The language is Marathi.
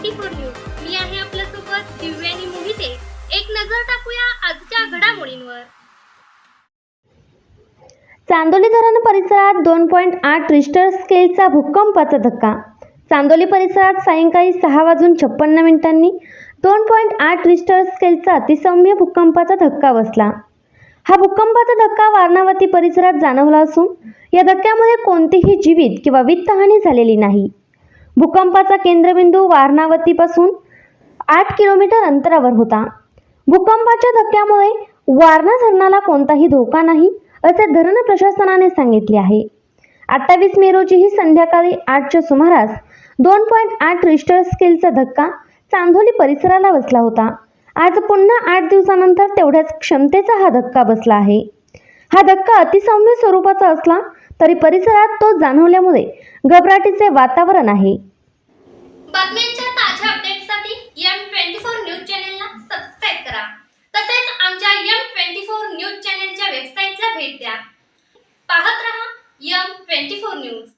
ट्वेंटी फोर न्यूज मी आहे आपल्यासोबत दिव्यानी मोहिते. एक नजर टाकूया आजच्या घडामोडींवर. चांदोली धरण परिसरात दोन पॉईंट आठ रिस्टर स्केलचा भूकंपाचा धक्का. चांदोली परिसरात सायंकाळी सहा वाजून छप्पन्न मिनिटांनी दोन पॉईंट आठ रिस्टर स्केलचा अतिसौम्य भूकंपाचा धक्का बसला. हा भूकंपाचा धक्का वारणावती परिसरात जाणवला असून या धक्क्यामध्ये कोणतीही जीवित किंवा वित्तहानी झालेली नाही. भूकंपाचा केंद्रबिंदू वारणावतीपासून आठ किलोमीटर अंतरावर होता. भूकंपाच्या धक्क्यामुळे वारणा धरणाला कोणताही धोका नाही असे धरण प्रशासनाने सांगितले आहे. अठ्ठावीस मे रोजीही संध्याकाळी आठच्या सुमारास दोन पॉईंट आठ रिस्टर स्केलचा धक्का चांदोली परिसराला बसला होता. आज पुन्हा आठ दिवसानंतर तेवढ्याच क्षमतेचा हा धक्का बसला आहे. हा धक्का अतिसौम्य स्वरूपाचा असला तरी परिसरात तो जाणवल्यामुळे घबराटीचे वातावरण आहे. बातम्यांच्या ताज्या अपडेटसाठी एम ट्वेंटी फोर न्यूज चॅनेलला सबस्क्राईब करा. तसेच आमच्या एम ट्वेंटी फोर न्यूज चॅनेलच्या वेबसाईटला भेट द्या. पाहत रहा एम ट्वेंटी फोर न्यूज.